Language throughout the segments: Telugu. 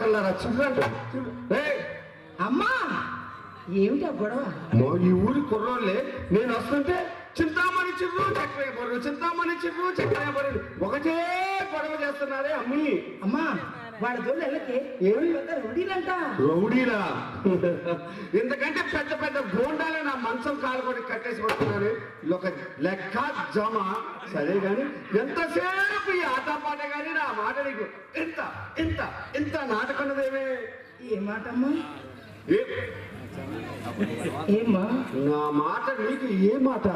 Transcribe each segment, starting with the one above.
పడకల్లారా చూడండి అమ్మా! ఏమిటా గొడవ? ఈ ఊరి కుర్రోళ్ళే. నేను వస్తుంటే చింతామణి చిర్రు చక్రయ్య బరువు చింతామణి చిర్రు చక్రయ్య బరువు ఒకటే గొడవ చేస్తున్నారే అమ్మి. అమ్మా వాళ్ళ జోలు వెళ్ళకే ఏమి? రౌడీలంట. రౌడీలా? ఎందుకంటే పెద్ద పెద్ద గోండాలే నా మంచం కాలు కూడా కట్టేసి పడుతున్నారు. ఒక లెక్క జమ సరే గాని ఎంతసేపు ఈ ఆటపాట గాని నా మాట నీకు? ఇంత ఇంత. ఏ? మాటమ్మా ఏమ్మా? నా మాట నీకు ఏ మాట?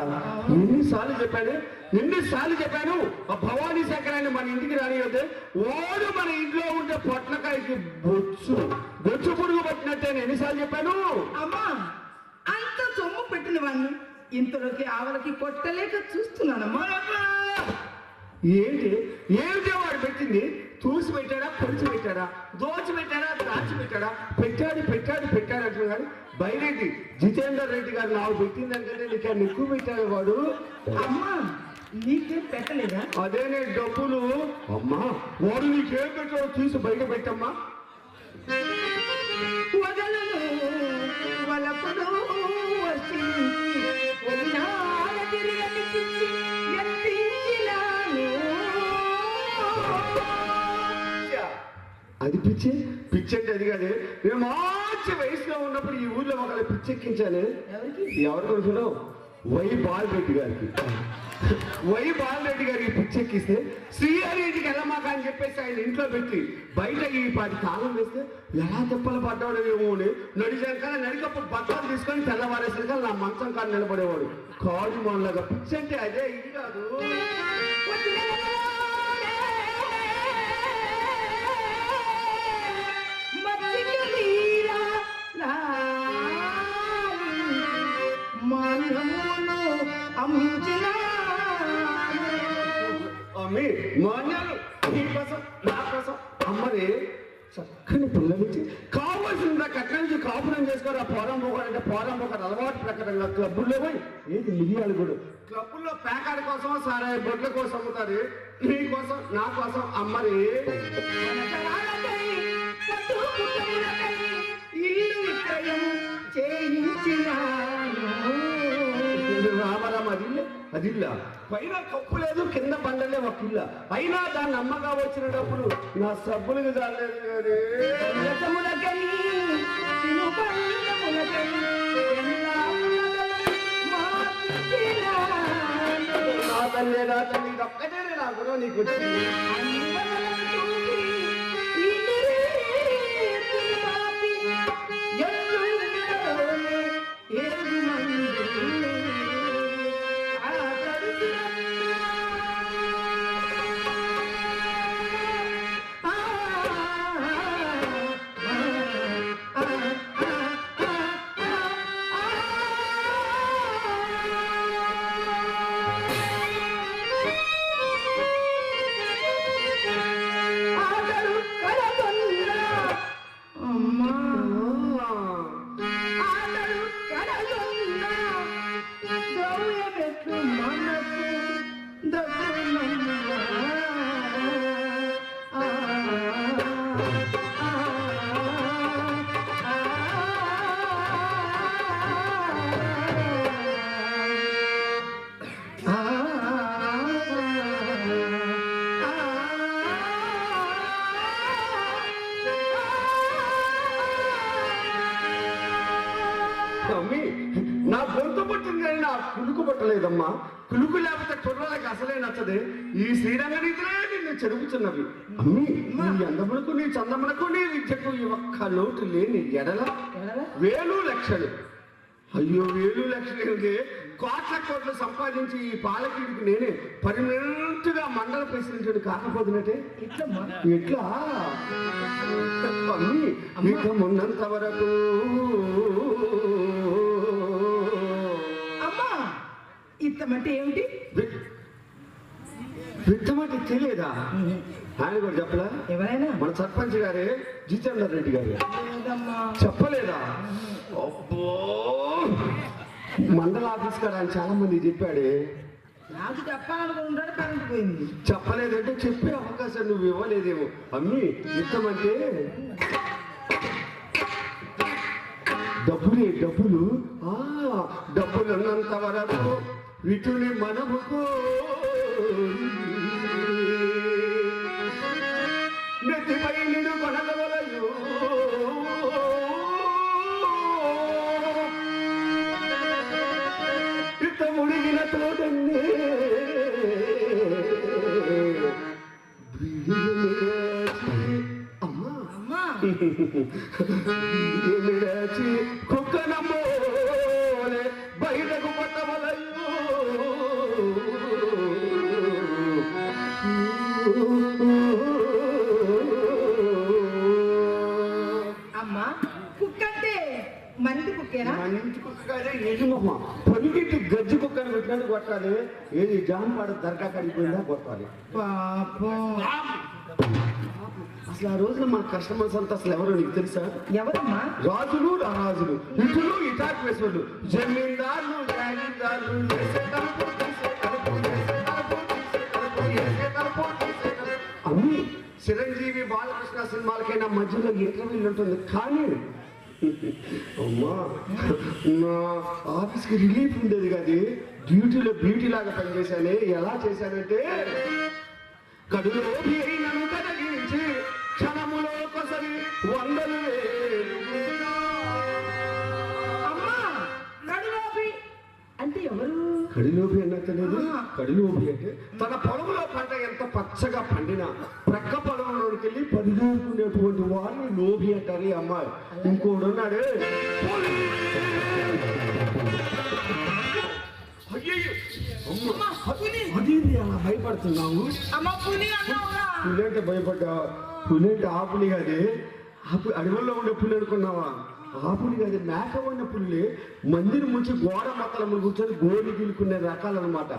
ఎన్నిసార్లు చెప్పాను ఎన్నిసార్లు చెప్పాను. ఆ భవానీ శంకరాన్ని మన ఇంటికి రానియొద్దు వాడు మన ఇంట్లో ఉండే పొట్లకాయకి బొచ్చు బొచ్చు పురుగు పట్టినట్టే నేను ఎన్నిసార్లు చెప్పాను. అమ్మా అంత సొమ్ము పెట్టిన వాడిని ఇంతలోకి ఆవలకి కొట్టలేక చూస్తున్నానమ్మా. ఏంటి? ఏమిటి వాడు పెట్టింది? తూసి పెట్టాడా పొడిచి పెట్టాడా దోచి పెట్టాడా దాచి పెట్టాడా? పెట్టాడు పెట్టాడు పెట్టాడు అంటున్నా కానీ బైరెడ్డి జితేందర్ రెడ్డి గారు నాకు పెట్టింది దానికంటే నీకు ఎక్కువ పెట్టాడు వాడు. అమ్మా నీకేం పెట్టలేదా? అదేనే డబ్బులు. అమ్మా వాడు నీకేం పెట్టాడో తీసి బయట పెట్టమ్మా. వదలను వలపుడు వర్షించి అది పిచ్చి? పిచ్చి అంటే అది కాదు. నేను మంచి వయసులో ఉన్నప్పుడు ఈ ఊర్లో ఒకళ్ళు పిచ్చెక్కించాను ఎవరికి? ఎవరు కొడుకున్నావు వై బాలరెడ్డి గారికి. వై బాలరెడ్డి గారికి పిచ్చెక్కిస్తే శ్రీహరిడికి వెళ్ళమాక అని చెప్పేసి ఆయన ఇంట్లో పెట్టి బయట ఈ పాటి కాలం వేస్తే ఎలా తిప్పలు పడ్డాడు ఏమో అని నడిచాక నడికప్పుడు బట్టలు తీసుకొని తెల్లవారేసరికి నా మంచం కాడ నిలబడేవాడు. కాడు మనలాగా పిచ్చి అంటే అదే ఇది కాదు. అమ్మి మాన్యాలు కోసం నా కోసం. అమ్మని చక్కని పిల్లలిచ్చి కావాల్సిందా కట్ట నుంచి కాపురం చేసుకోరు? ఆ పోరం పోకరు అంటే పోరం పోకరు అలవాటు ప్రకారంగా క్లబ్బుల్లో పోయి ఏది మిరియాలు కూడా? క్లబ్బుల్లో ప్యాకాడ కోసం సారాయి బొడ్ల కోసం అమ్ముతారు. నీ కోసం నా కోసం అమ్మని మనకరాలకై, ఇల్లు అదిల్ల. అదిల్ల పైన కప్పు లేదు కింద బండలే ఒక ఇల్ల అయినా దాన్ని అమ్మగా వచ్చిన డబ్బులు నా సబ్బులకు చాలేదు. నా తల్లి నా తల్లి ఒక్కటే నా గుణం నీకు వచ్చింది నచ్చదే ఈ శ్రీరంగ నిన్ను చెరుపుతున్నవి అమ్మి నీ అందమునకు నీ చందమునకు నీ విద్యకు ఈ ఒక్క లోటు లేని ఎడల? వేలు లక్షలు. అయ్యో వేలు లక్షలు ఏంటి? కోట్ల కోట్లు సంపాదించి ఈ పాలకీడికి నేనే పర్మనెంట్గా మండల ప్రెసిడెంట్ కాకపోతున్నట్టే ఎట్లా? ఇక మొన్నంత వరకు అమ్మా ఇత్తమంటే ఏమిటి? విత్తమంటే తెలియదా? ఆయన కూడా చెప్పలా? ఎవరైనా? మన సర్పంచ్ గారే జితేందర్ రెడ్డి గారు. చెప్పలేదా? అబ్బో! మండల ఆఫీస్ కాడ ఆయన చాలా మంది చెప్పాడే. నాకు చెప్పాలనుకుంటాడు కరెంట్ పోయింది. చెప్పలేదంటే చెప్పే అవకాశం నువ్వు ఇవ్వలేదేమో. అమ్మి ఇస్తామంటే డబ్బులే డబ్బులు. ఆ డబ్బులు ఉన్నంత వరకు విటుని మనముకో నెత్తిపై నిన్ను కొనగవలయు ఇత ముడిగిన తోటన్నే. అమ్మా. అమ్మా. ఏది జాంపాడు దర్గా కడిగిపోయిందా కొట్టాలి అసలు ఆ రోజున మన కస్టమర్స్ అంతా అసలు ఎవరో నీకు తెలుసా? ఎవరమ్మా? రాజులు రారాజులు. ఇటులు ఇటాక్ వేసులు జమీందారులు జాగీర్దారులు. అమ్మి చిరంజీవి బాలకృష్ణ సినిమాలకైనా మధ్యలో ఇంటర్వ్యూలు ఉంటుంది? కానీ అమ్మా నా ఆఫీస్కి రిలీఫ్ ఉండేది కాదు. డ్యూటీలో బ్యూటీ లాగా పనిచేశానే ఎలా చేశానంటే కడులో నన్ను కదగించి క్షణములో కొసరి వందలు వేలు కడిలోపి లేదు ఆ. కడిలోపి అంటే తన పొలంలో పంట ఎంత పచ్చగా పండినా ప్రక్క పొలంలోకి వెళ్ళి పరిగెడుకునేటువంటి వారిని లోబి అంటారు ఈ అమ్మాయి. ఇంకోడు ఉన్నాడు అదేంటి అలా భయపడుతున్నావు? అమ్మ పులి పులేంటే భయపడ్డా? పులి కాదే ఆ పు- అడవుల్లో ఉండే పులి అనుకున్నావా? ఆ పులి కాదు మేక ఉన్న పులి మందిని ముంచి గోడ మొక్కల ముందు కూర్చొని గోడి గీలుకునే రకాలన్నమాట.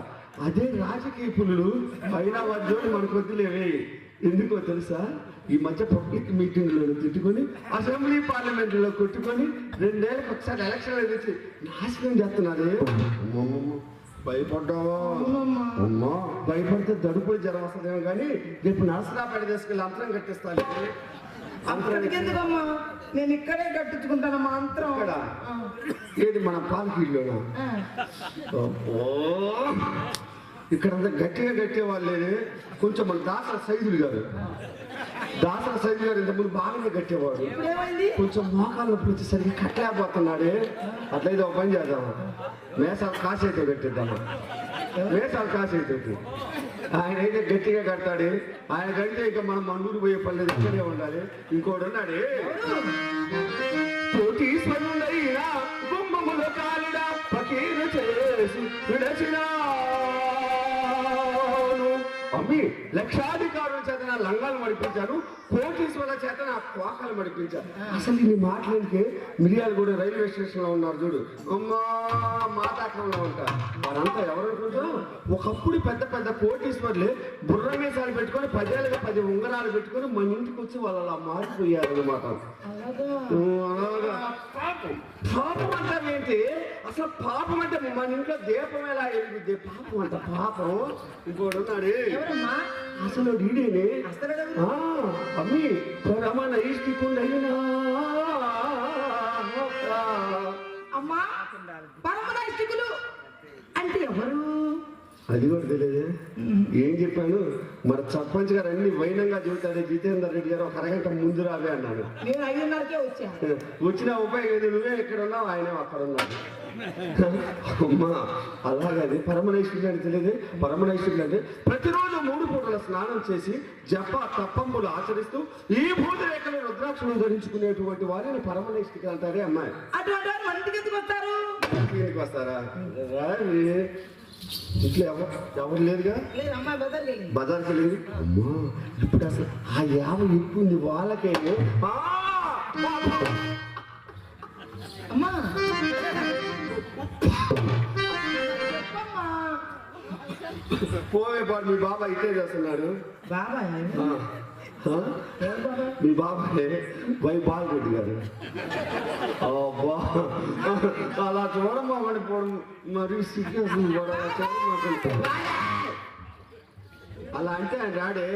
అదే రాజకీయ పులులు అయినా వద్దు మనకు వద్దులేవే. ఎందుకో తెలుసా? ఈ మధ్య పబ్లిక్ మీటింగ్లో తిట్టుకొని అసెంబ్లీ పార్లమెంట్లో కొట్టుకొని రెండేళ్ళకి ఒకసారి ఎలక్షన్ తెచ్చి నాశనం చేస్తున్నారే. భయపడ్డావా? అమ్మా. భయపడితే దడుపులు జ్వరం వస్తుందేమో కానీ రేపు నర్సరాపేట తీసుకెళ్ళి అంతరం కట్టిస్తాను. అంతరం అక్కడికి ఎందుకమ్మా నేను ఇక్కడే కట్టించుకుంటాను మా అంతరం ఏది మన పాలకీళ్ళలోనా ఆ. అబ్బో! ఇక్కడ అంతా గట్టిగా కట్టే వాళ్ళే కొంచెం మన దాసర సైదులు గారు. దాసర సైదు గారు ఇంతకుముందు బాగానే కట్టేవాడు కొంచెం మోకాళ్ళ నొప్పి వచ్చేసరికి కట్టలేకపోతున్నాడే. అట్లయితే ఒక పని చేద్దాము? మేసాలు కాసేతో కట్టిద్దాము? మేసాలు కాసేతో ఆయన అయితే గట్టిగా కడతాడు. ఆయన కడితే ఇక మనం మండూరు పోయే పల్లె లేదు ఉండాలి. ఇంకోటి ఉన్నాడే? కోటీశ్వరుడైనా గుమ్మములో కాలిడా ఫకీరు చేసి విడచినాను. అమ్మి లక్షాధికారుల చేత లంగాలు మడిపించాను. కోటీశ్వరుల చేత నా కోకాలు మడిపించాను అసలు ఇన్ని మాటలకి మిరియాలు కూడా రైల్వే స్టేషన్లో ఉన్నారు చూడు. అమ్మా మాతాకంలో ఉంటారు. వారంతా ఎవరు అనుకుంటారు? ఒకప్పుడు పెద్ద పెద్ద కోటీశ్వర్లే బుర్ర మీసాలు పెట్టుకొని పదేళ్ళగా పది ఉంగరాలు పెట్టుకొని మన ఇంటికి వచ్చి వాళ్ళు అలా మారిపోయారు అనమాట. పాపం. పాపం అంటారు ఏంటి? అసలు పాపం అంటే మన ఇంట్లో దీపం ఎలా ఎలుగుద్ది పాపం అంట పాపం. ఇంకోటి ఉన్నాడు. అసలు డీడేనే అసలు ఆ, అమ్మి పరమన ఇష్టికుండైనా అమ్మా పరమనైష్టికులు అంటే ఎవరు? అది కూడా తెలియదు. ఏం చెప్పాను మరి సర్పంచ్ గారు అన్ని వైనంగా చెబుతాడు జితేందర్ రెడ్డి గారు ఒక అరగంట ముందు రావే అన్నాను నేను ఐదున్నరకే వచ్చా. వచ్చిన ఉపయోగం నువ్వే ఇక్కడ ఉన్నావు ఆయన అక్కడ ఉన్నాడు. అమ్మా అలాగది. పరమనేశ్వరుడు అని తెలియదు. పరమనేశ్వరుడు అంటే ప్రతిరోజు మూడు పూటల స్నానం చేసి జప తప్పంపులు ఆచరిస్తూ ఈ భూత రేఖలో రుద్రాక్షలు ధరించుకునేటువంటి వారిని పరమనేశ్వరికి అంటారే అమ్మాయి. అటువంటి వస్తారు. ఇంట్లో ఎవరు ఎవరు లేదుగా బజార్కి వెళ్ళింది అమ్మా ఇప్పుడు అసలు ఆ యావ ఇప్పుడు వాళ్ళకే! అమ్మా. పోవే పాడు మీ బాబా ఇట్టే చేస్తున్నాడు. బాబాయ్? మీ బాబాయ్? వై బాలరెడ్డి గారు అబ్బా. అలా చూడమ్మా మరి పోవడం మరి సిగ్నేషన్ కూడా చూడమాకండి. అలా అంటే ఆయన రాడే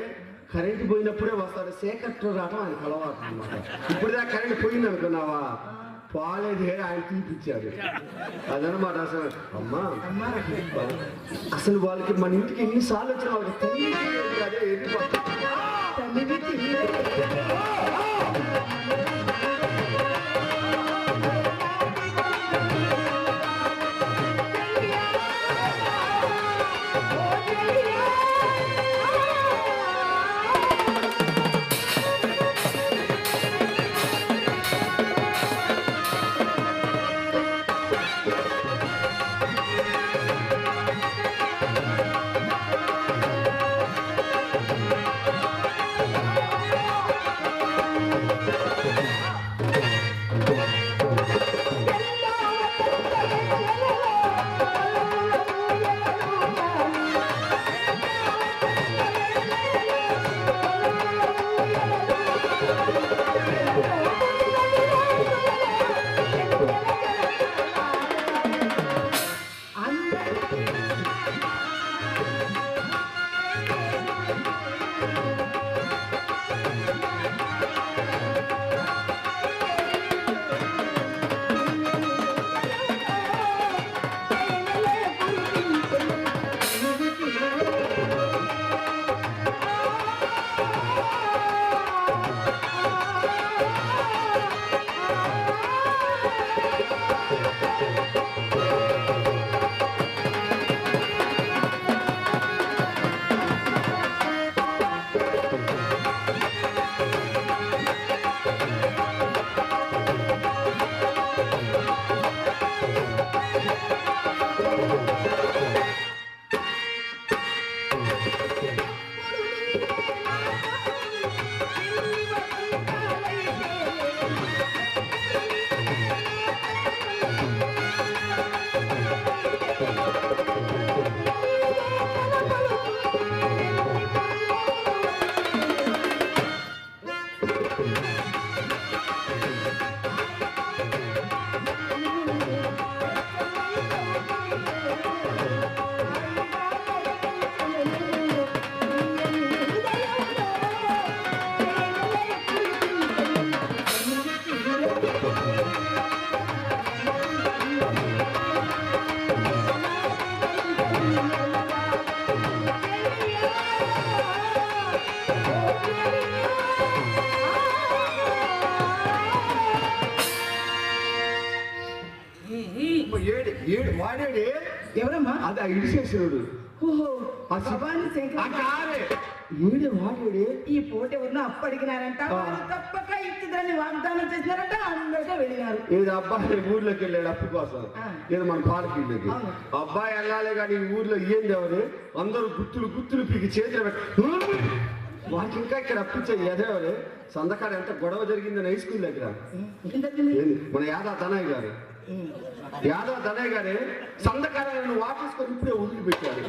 కరెంట్ పోయినప్పుడే వస్తాడు. సేకట్లో రావడం ఆయనకు అలవాటు అనమాట ఇప్పుడుదా కరెంట్ పోయింది అనుకున్నావా పాలేదు కానీ ఆయన తీపిచ్చాడు. అదనమాట అసలు. అమ్మా అసలు వాళ్ళకి మన ఇంటికి ఎన్నిసార్లు వచ్చిన వాళ్ళకి తల్లి? అదే ఏడు వాడేడే? ఎవరమ్మా? అది ఆ ఇడిసేసినాడు ఓహో ఆ శంకర్ కారే. ఏడు వాడేడే? ఈ పూట ఎవరినో అప్పు అడిగినారంట. వారు తప్పక ఇచ్చిదని వాగ్దానం చేసినారంట. అందరికీ వెళ్ళినారు. ఏదో అబ్బాయి ఊర్లోకి వెళ్ళాడు అప్పు కోసం. ఏదో మన పాలకీళ్ళకి. అబ్బాయి వెళ్ళాలి కానీ ఊర్లో ఏంది ఎవరు? అందరూ గుర్తులు గుర్తులు పీకి చేతులు పెట్టి వాటి ఇంకా ఇక్కడ అప్పించే ఎదవరు సందకాడ ఎంత గొడవ జరిగిందని హై స్కూల్ దగ్గర. ఏం? మన యాదవ్ తనయ్య గారు. యాదవ్ తనయ్య గారే సందకాలను వాపేసుకొని ఇప్పుడే వదిలిపెట్టాడు.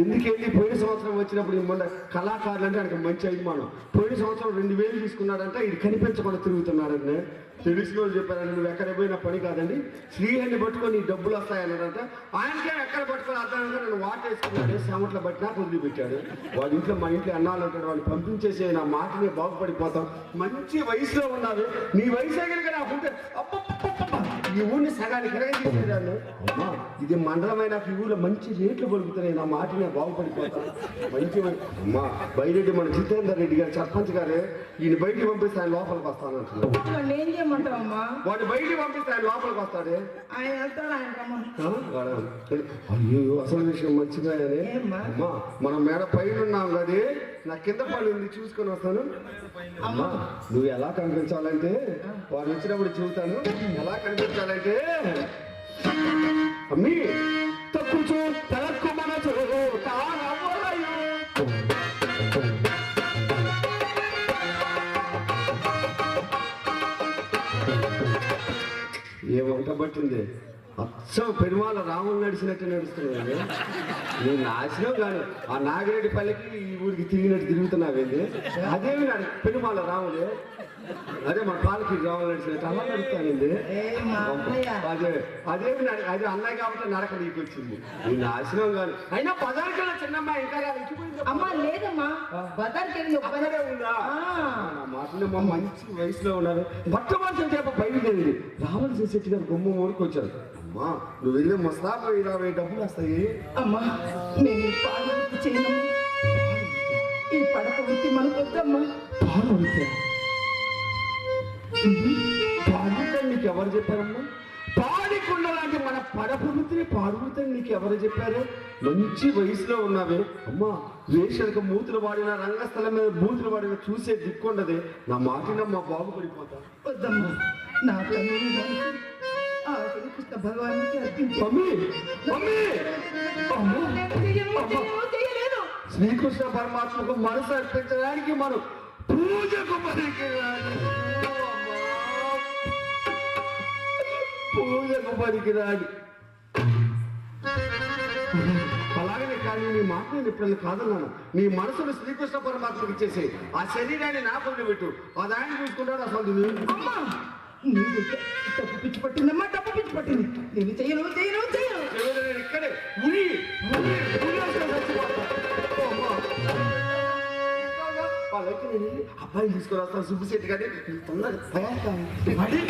ఎందుకెళ్ళి పోయిన సంవత్సరం వచ్చినప్పుడు ఈ మొన్న కళాకారులు అంటే ఆయనకి మంచి అభిమానం. పోయిన సంవత్సరం రెండు వేలు తీసుకున్నాడంట ఇది కనిపించకుండా తిరుగుతున్నాడండి తెలిసిన వాళ్ళు చెప్పారండి నువ్వు ఎక్కడ పోయినా పని కాదండి. శ్రీహరిని పట్టుకొని డబ్బులు వస్తాయన్నాడంట. ఆయనకే ఎక్కడ పట్టుకొని అర్థంగా నన్ను వాటేసుకున్నాడు. సెమట్లో పట్టినా వదిలిపెట్టాడు. వాడి ఇంట్లో మా ఇంట్లో అన్నాలు ఉంటాడు వాళ్ళు పంపించేసే నా మాటనే బాగుపడిపోతాం. మంచి వయసులో ఉన్నావు నీ వయసు కనుక నాకు ఉంటే అప్ప ఈ ఊరిని సగానికి అమ్మా ఇది మండలమైన ఈ ఊళ్ళో మంచి రేట్లు పలుకుతున్నాయి నా మాట నేను బాగుపడిపోతాను మంచి అమ్మా బయరెడ్డి మన జితేందర్ రెడ్డి గారు సర్పంచ్ గారు ఈయన బయటికి పంపిస్తే ఆయన లోపలికి వస్తాను అంటున్నాడు. వాడిని ఏం చేయమంటావమ్మా వాడు బయటికి పంపిస్తే ఆయన లోపలికి వస్తాడే? ఆయన వెళ్తాడు ఆయన అయ్యో అసలు విషయం ఏమ్మా? అమ్మా మనం మేడ పైన ఉన్నాం కదే. నా కింద పని ఉంది చూసుకొని వస్తాను. అమ్మా. నువ్వు ఎలా కనిపించాలంటే వాడు వచ్చినప్పుడు చూస్తాను. ఎలా చేశాడంటే అమ్మి తక్కువ తలకు మన ఏమంట పట్టింది? అచ్చం పెరుమాల రాముడు నడిచినట్టు నడుస్తున్నాడు నేను నాశనం కాను. ఆ నాగిరెడ్డి పల్లెకి ఈ ఊరికి తిరిగినట్టు తిరుగుతున్నావేంది? అదేమి నాడు పెరుమాల రాముడు? అదే పాలకి రాముడు నడిచినట్టు అలా నడుస్తానండి మా అదే అదేమి అదే అన్నయ్య కాబట్టి నడక నీకు వచ్చింది నేను నాశనం కాను. అయినా పదార్థాల చిన్నమ్మాయి ఇంకా రాలిపోయింది అమ్మా లేదమ్మా. బజార్కి వెళ్ళి అక్కడే ఉందా మాటలు మా మంచి వయసులో ఉన్నారు. మొట్టమొదటి చేప బయలుదేరింది రావాల్సిన శెట్టి గారు గుమ్మ ఊరికి వచ్చారు అమ్మా నువ్వు వెళ్ళి ముస్తాబు ఇరవై డబ్బులు వస్తాయి. అమ్మా నేను ఈ పాలు వృత్తి చేయను. ఈ పడక వృత్తి మనకొద్దమ్మా పాలు అడిగితే పాడుతా నీకు ఎవరు చెప్పారమ్మా? పాడికొండ లాంటి మన పడపృతిని పాడుగుతాని నీకు ఎవరు చెప్పారు? మంచి వయసులో ఉన్నావే. అమ్మా వేషలకు మూతులు వాడిన రంగస్థలం మీద బూతులు వాడిన చూసే దిక్కుండదే. నా మాటిన మా బాబు పడిపోతా. వద్దమ్మా నా శ్రీకృష్ణ భగవానికి మమ్మీ మమ్మీ! పరమాత్మకు మనసు అర్పించడానికి మనం పూజకు పనికిరాని పూజకు పనికిరాని అలాగనే కానీ నీ మాట నేను ఎప్పుడైనా కాదన్నాను. నీ మనసును శ్రీకృష్ణ పరమాత్మకి ఇచ్చేసి. ఆ శరీరాన్ని నా పనులు పెట్టు. అది ఆయన చూసుకుంటాడు అసలు నీకు డబ్బు పిచ్చి పట్టిందమ్మా? డబ్బు పిచ్చి పట్టింది. నేను చెయ్యను చెయ్యను చెయ్యను ఇక్కడే ఉరి. వాళ్ళకి నేను అబ్బాయిని తీసుకొని వస్తాను సుబ్బిశెట్టి గారి తొందరగా తయారు కావాలి.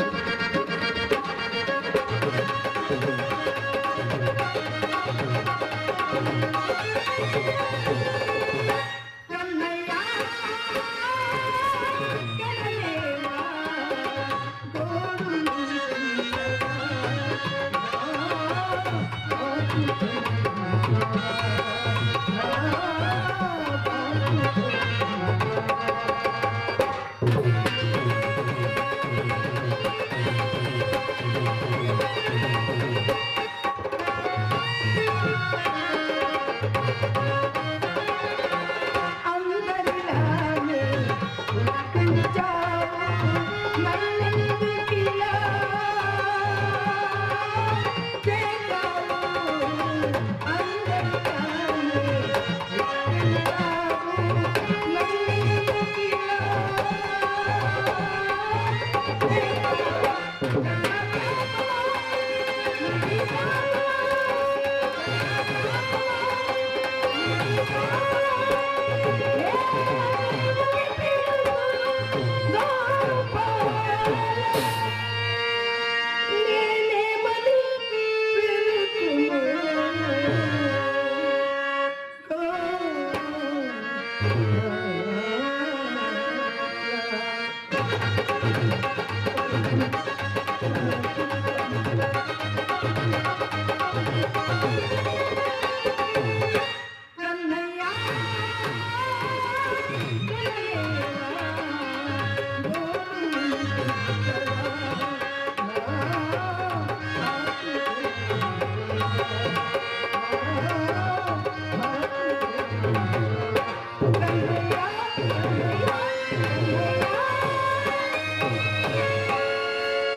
Música